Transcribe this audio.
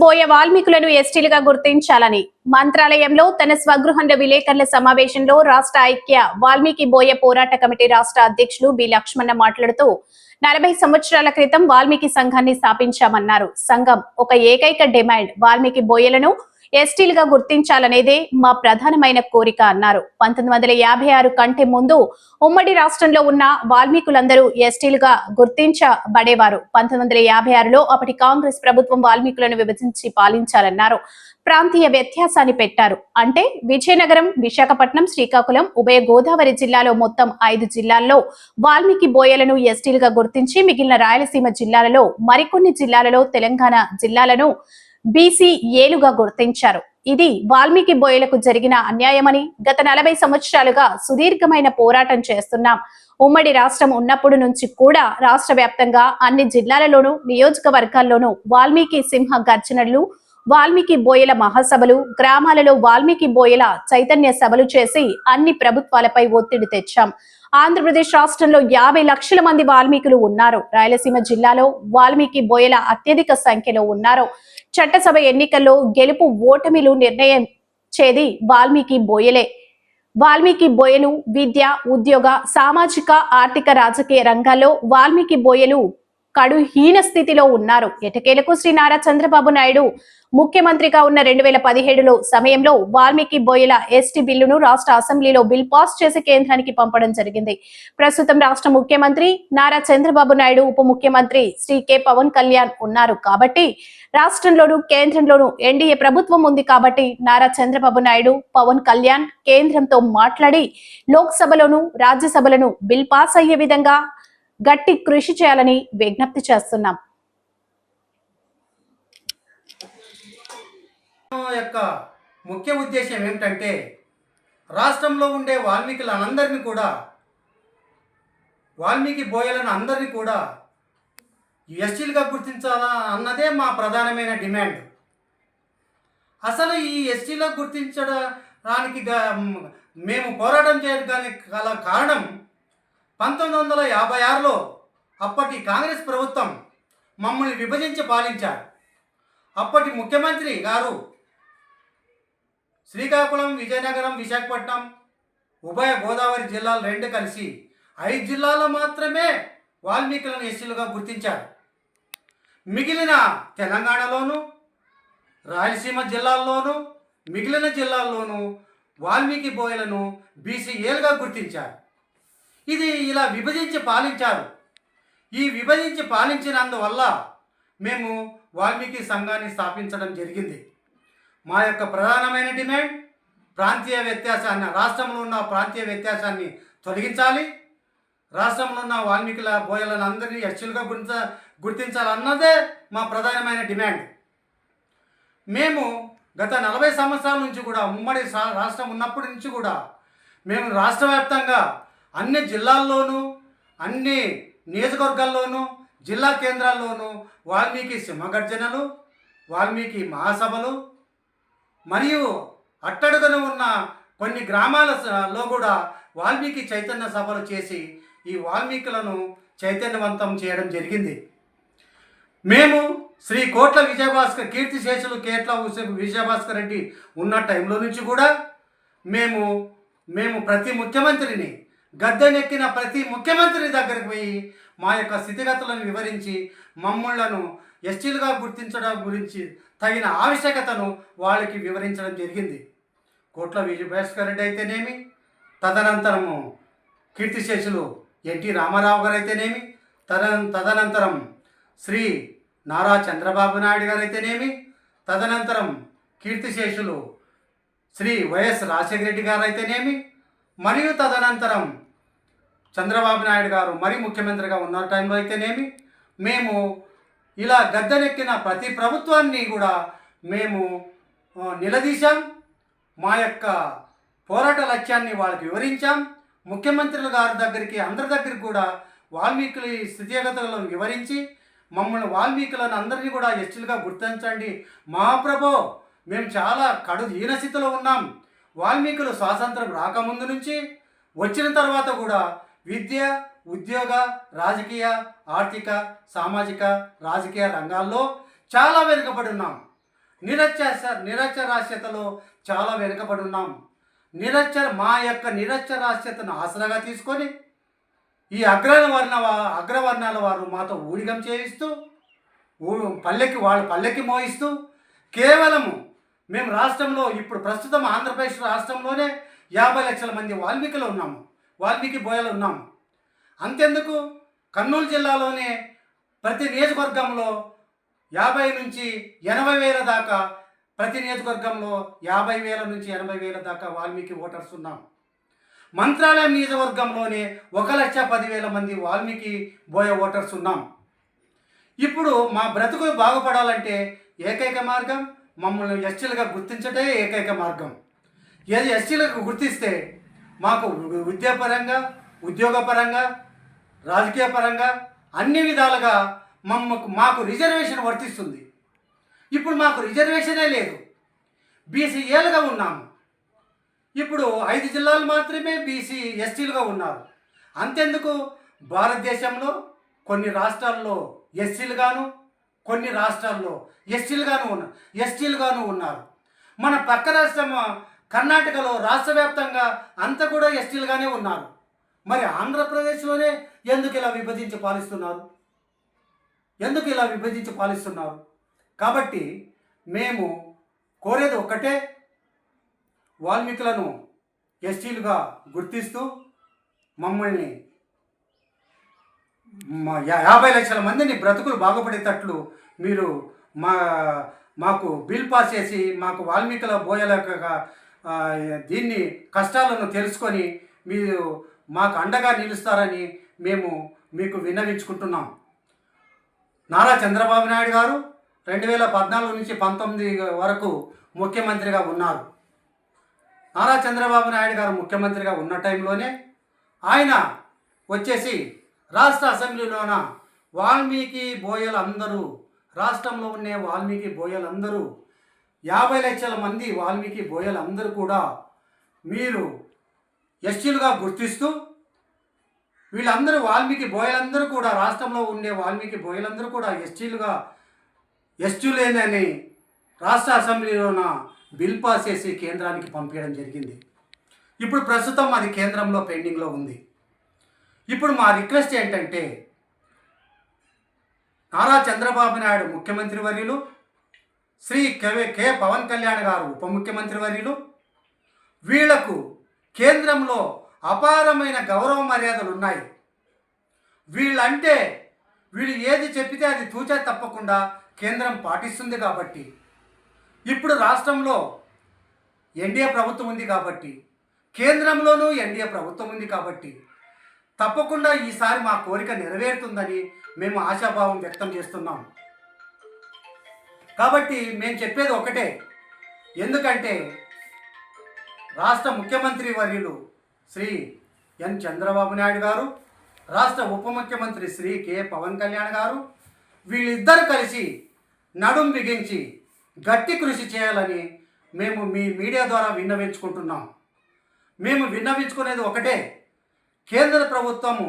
బోయ వాల్మీకులను ఎస్టీలుగా గుర్తించాలని మంత్రాలయంలో తన స్వగృహంలో విలేకరుల సమావేశంలో రాష్ట్ర ఐక్య వాల్మీకి బోయ పోరాట కమిటీ రాష్ట్ర అధ్యక్షులు బి లక్ష్మణ మాట్లాడుతూ నలభై సంవత్సరాల క్రితం వాల్మీకి సంఘాన్ని స్థాపించామన్నారు. సంఘం ఒక ఏకైక డిమాండ్ వాల్మీకి బోయలను ఎస్టీలుగా గుర్తించాలనేదే మా ప్రధానమైన కోరిక అన్నారు. పంతొమ్మిది వందల యాభై ఆరు కంటే ముందు ఉమ్మడి రాష్ట్రంలో ఉన్న వాల్మీకులందరూ ఎస్టీలుగా గుర్తించబడేవారు. పంతొమ్మిది వందల యాభై ఆరులో అప్పటి కాంగ్రెస్ ప్రభుత్వం వాల్మీకులను విభజించి పాలించాలన్నారు. ప్రాంతీయ వ్యత్యాసాన్ని పెట్టారు. అంటే విజయనగరం విశాఖపట్నం శ్రీకాకుళం ఉభయ గోదావరి జిల్లాలో మొత్తం ఐదు జిల్లాల్లో వాల్మీకి బోయలను ఎస్టీలుగా గుర్తించి మిగిలిన రాయలసీమ జిల్లాలలో మరికొన్ని జిల్లాలలో తెలంగాణ జిల్లాలను బీసీ ఏలుగా గుర్తించారు. ఇది వాల్మీకి బోయలకు జరిగిన అన్యాయమని గత నలభై సంవత్సరాలుగా సుదీర్ఘమైన పోరాటం చేస్తున్నాం. ఉమ్మడి రాష్ట్రం ఉన్నప్పుడు నుంచి కూడా రాష్ట్ర వ్యాప్తంగా అన్ని జిల్లాలలోనూ నియోజకవర్గాల్లోనూ వాల్మీకి సింహ గర్జనలు వాల్మీకి బోయల మహాసభలు గ్రామాలలో వాల్మీకి బోయల చైతన్య సభలు చేసి అన్ని ప్రభుత్వాలపై ఒత్తిడి తెచ్చాం. ఆంధ్రప్రదేశ్ రాష్ట్రంలో యాభై లక్షల మంది వాల్మీకులు ఉన్నారు. రాయలసీమ జిల్లాలో వాల్మీకి బోయల అత్యధిక సంఖ్యలో ఉన్నారు. చట్టసభ ఎన్నికల్లో గెలుపు ఓటమిలు నిర్ణయించేది వాల్మీకి బోయలే. వాల్మీకి బోయలు విద్య ఉద్యోగ సామాజిక ఆర్థిక రాజకీయ రంగాల్లో వాల్మీకి బోయలు కడుహీన స్థితిలో ఉన్నారు. ఎటకేలకు శ్రీ నారా చంద్రబాబు నాయుడు? ముఖ్యమంత్రిగా ఉన్న రెండు వేల పదిహేడులో సమయంలో వాల్మీకి బోయల ఎస్టీ బిల్లును రాష్ట్ర అసెంబ్లీలో బిల్ పాస్ చేసి కేంద్రానికి పంపడం జరిగింది. ప్రస్తుతం రాష్ట్ర ముఖ్యమంత్రి నారా చంద్రబాబు నాయుడు ఉప ముఖ్యమంత్రి శ్రీ కె పవన్ కళ్యాణ్ ఉన్నారు కాబట్టి రాష్ట్రంలోను కేంద్రంలోను ఎన్డీఏ ప్రభుత్వం ఉంది కాబట్టి నారా చంద్రబాబు నాయుడు పవన్ కళ్యాణ్ కేంద్రంతో మాట్లాడి లోక్సభలోను రాజ్యసభలను బిల్ పాస్ అయ్యే విధంగా గట్టి కృషి చేయాలని విజ్ఞప్తి చేస్తున్నాం. యొక్క ముఖ్య ఉద్దేశం ఏమిటంటే రాష్ట్రంలో ఉండే వాల్మీకులందరినీ కూడా వాల్మీకి బోయలను అందరినీ కూడా ఎస్టీలుగా గుర్తించాలా అన్నదే మా ప్రధానమైన డిమాండ్. అసలు ఈ ఎస్టీలో గుర్తించడానికి మేము పోరాటం చేయడానికి గల కారణం పంతొమ్మిది వందల యాభై ఆరులో అప్పటి కాంగ్రెస్ ప్రభుత్వం మమ్మల్ని విభజించి పాలించారు. అప్పటి ముఖ్యమంత్రి గారు శ్రీకాకుళం విజయనగరం విశాఖపట్నం ఉభయ గోదావరి జిల్లాలు రెండు కలిసి ఐదు జిల్లాల్లో మాత్రమే వాల్మీకులను ఎస్సీలుగా గుర్తించారు. మిగిలిన తెలంగాణలోను రాయలసీమ జిల్లాల్లోనూ మిగిలిన జిల్లాల్లోనూ వాల్మీకి బోయలను బీసీఏలుగా గుర్తించారు. ఇది ఇలా విభజించి పాలించారు. ఈ విభజించి పాలించినందువల్ల మేము వాల్మీకి సంఘాన్ని స్థాపించడం జరిగింది. మా యొక్క ప్రధానమైన డిమాండ్ ప్రాంతీయ వ్యత్యాసాన్ని రాష్ట్రంలో ఉన్న ప్రాంతీయ వ్యత్యాసాన్ని తొలగించాలి. రాష్ట్రంలో ఉన్న వాల్మీకుల బోయలను అందరినీ ఎస్టీలుగా గుర్తించ గుర్తించాలన్నదే మా ప్రధానమైన డిమాండ్. మేము గత నలభై సంవత్సరాల నుంచి కూడా ఉమ్మడి రాష్ట్రం ఉన్నప్పటి నుంచి కూడా మేము రాష్ట్ర వ్యాప్తంగా అన్ని జిల్లాల్లోనూ అన్ని నియోజకవర్గాల్లోనూ జిల్లా కేంద్రాల్లోనూ వాల్మీకి సింహగర్జనలు వాల్మీకి మహాసభలు మరియు అట్టడుగున ఉన్న కొన్ని గ్రామాలలో కూడా వాల్మీకి చైతన్య సభలు చేసి ఈ వాల్మీకులను చైతన్యవంతం చేయడం జరిగింది. మేము శ్రీ కోట్ల విజయభాస్కర్ కీర్తి శేషులు కేట్ల విజయభాస్కర్ రెడ్డి ఉన్న టైంలో నుంచి కూడా మేము మేము ప్రతి ముఖ్యమంత్రిని గద్దెనెక్కిన ప్రతి ముఖ్యమంత్రి దగ్గరికి పోయి మా యొక్క స్థితిగతులను వివరించి మమ్మల్ని ఎస్టీలుగా గుర్తించడం గురించి తగిన ఆవశ్యకతను వాళ్ళకి వివరించడం జరిగింది. కోట్ల విజయభాస్కర్ రెడ్డి అయితేనేమి? తదనంతరము కీర్తిశేషులు ఎన్టీ రామారావు గారు అయితేనేమి? తద తదనంతరం శ్రీ నారా చంద్రబాబు నాయుడు గారు అయితేనేమి? తదనంతరం కీర్తిశేషులు శ్రీ వైఎస్ రాజశేఖర రెడ్డి గారు అయితేనేమి? మరియు తదనంతరం చంద్రబాబు నాయుడు గారు మరి ముఖ్యమంత్రిగా ఉన్న టైంలో అయితేనేమి మేము ఇలా గద్దెనెక్కిన ప్రతి ప్రభుత్వాన్ని కూడా మేము నిలదీశాం. మా యొక్క పోరాట లక్ష్యాన్ని వాళ్ళకి వివరించాం. ముఖ్యమంత్రుల గారి దగ్గరికి అందరి దగ్గరికి కూడా వాల్మీకుల స్థితిగతులను వివరించి మమ్మల్ని వాల్మీకులను అందరినీ కూడా ఎస్టీలుగా గుర్తించండి. మహాప్రభో మేము చాలా కడు హీనస్థితిలో ఉన్నాం. వాల్మీకులు స్వాతంత్రం రాకముందు నుంచి వచ్చిన తర్వాత కూడా విద్య ఉద్యోగ రాజకీయ ఆర్థిక సామాజిక రాజకీయ రంగాల్లో చాలా వెనుకబడి ఉన్నాం. నిరక్షర నిరక్షరాస్యతలో చాలా వెనుకబడి ఉన్నాం. నిరక్షర మా యొక్క నిరక్షరాస్యతను ఆసరాగా తీసుకొని ఈ అగ్రవర్ణ వా- అగ్రవర్ణాల వారు మాతో ఊడిగం చేయిస్తూ ఊ- పల్లెకి వాళ్ళు పల్లెకి మోయిస్తూ కేవలము మేము రాష్ట్రంలో ఇప్పుడు ప్రస్తుతం ఆంధ్రప్రదేశ్ రాష్ట్రంలోనే యాభై లక్షల మంది వాల్మీకులు ఉన్నాము వాల్మీకి బోయలు ఉన్నాము. అంతెందుకు? కర్నూలు జిల్లాలోనే ప్రతి నియోజకవర్గంలో యాభై నుంచి ఎనభై వేల దాకా ప్రతి నియోజకవర్గంలో యాభై వేల నుంచి ఎనభై వేల దాకా వాల్మీకి ఓటర్స్ ఉన్నాం. మంత్రాలయం నియోజకవర్గంలోనే ఒక లక్ష పదివేల మంది వాల్మీకి బోయ ఓటర్స్ ఉన్నాం. ఇప్పుడు మా బ్రతుకులు బాగుపడాలంటే ఏకైక మార్గం మమ్మల్ని ఎస్టీలుగా గుర్తించటే ఏకైక మార్గం. ఏది ఎస్టీలకు గుర్తిస్తే మాకు విద్యాపరంగా ఉద్యోగపరంగా రాజకీయ పరంగా అన్ని విధాలుగా మమ్మకు మాకు రిజర్వేషన్ వర్తిస్తుంది. ఇప్పుడు మాకు రిజర్వేషనే లేదు. బీసీఏలుగా ఉన్నాము. ఇప్పుడు ఐదు జిల్లాలు మాత్రమే బీసీ ఎస్టీలుగా ఉన్నారు. అంతెందుకు? భారతదేశంలో కొన్ని రాష్ట్రాల్లో ఎస్సీలుగాను కొన్ని రాష్ట్రాల్లో ఎస్టీలుగాను ఉన్న ఎస్టీలుగాను ఉన్నారు. మన పక్క రాష్ట్రం కర్ణాటకలో రాష్ట్ర వ్యాప్తంగా అంతా కూడా ఎస్టీలుగానే ఉన్నారు. మరి ఆంధ్రప్రదేశ్లోనే ఎందుకు ఇలా విభజించి పాలిస్తున్నారు? ఎందుకు ఇలా విభజించి పాలిస్తున్నారు? కాబట్టి మేము కోరేది ఒక్కటే వాల్మీకులను ఎస్టీలుగా గుర్తిస్తూ మమ్మల్ని యాభై లక్షల మందిని బ్రతుకులు బాగుపడేటట్లు మీరు మా మాకు బిల్ పాస్ చేసి మాకు వాల్మీకుల బోయల దీన్ని కష్టాలను తెలుసుకొని మీరు మాకు అండగా నిలుస్తారని మేము మీకు విన్నవించుకుంటున్నాం. నారా చంద్రబాబు నాయుడు గారు రెండు వేల పద్నాలుగు నుంచి పంతొమ్మిది వరకు ముఖ్యమంత్రిగా ఉన్నారు. నారా చంద్రబాబు నాయుడు గారు ముఖ్యమంత్రిగా ఉన్న టైంలోనే ఆయన వచ్చేసి రాష్ట్ర అసెంబ్లీలోన వాల్మీకి బోయలందరూ రాష్ట్రంలో ఉండే వాల్మీకి బోయలందరూ యాభై లక్షల మంది వాల్మీకి బోయలందరూ కూడా మీరు ఎస్టీలుగా గుర్తిస్తూ వీళ్ళందరూ వాల్మీకి బోయలందరూ కూడా రాష్ట్రంలో ఉండే వాల్మీకి బోయలందరూ కూడా ఎస్టీలుగా ఎస్టీలేనని రాష్ట్ర అసెంబ్లీలోన బిల్ పాస్ చేసి కేంద్రానికి పంపించడం జరిగింది. ఇప్పుడు ప్రస్తుతం అది కేంద్రంలో పెండింగ్లో ఉంది. ఇప్పుడు మా రిక్వెస్ట్ ఏంటంటే నారా చంద్రబాబు నాయుడు ముఖ్యమంత్రి వర్యులు శ్రీ కె కె పవన్ కళ్యాణ్ గారు ఉప ముఖ్యమంత్రి వర్యులు వీళ్ళకు కేంద్రంలో అపారమైన గౌరవ మర్యాదలు ఉన్నాయి. వీళ్ళంటే వీళ్ళు ఏది చెప్పితే అది తూచా తప్పకుండా కేంద్రం పాటిస్తుంది కాబట్టి. ఇప్పుడు రాష్ట్రంలో ఎన్డీఏ ప్రభుత్వం ఉంది కాబట్టి కేంద్రంలోనూ ఎన్డీఏ ప్రభుత్వం ఉంది కాబట్టి తప్పకుండా ఈసారి మా కోరిక నెరవేరుతుందని మేము ఆశాభావం వ్యక్తం చేస్తున్నాం. కాబట్టి మేము చెప్పేది ఒకటే ఎందుకంటే రాష్ట్ర ముఖ్యమంత్రి వర్యులు శ్రీ ఎన్ చంద్రబాబు నాయుడు గారు రాష్ట్ర ఉప ముఖ్యమంత్రి శ్రీ కె పవన్ కళ్యాణ్ గారు వీళ్ళిద్దరు కలిసి నడుం బిగించి గట్టి కృషి చేయాలని మేము మీ మీడియా ద్వారా విన్నవించుకుంటున్నాం. మేము విన్నవించుకునేది ఒకటే కేంద్ర ప్రభుత్వము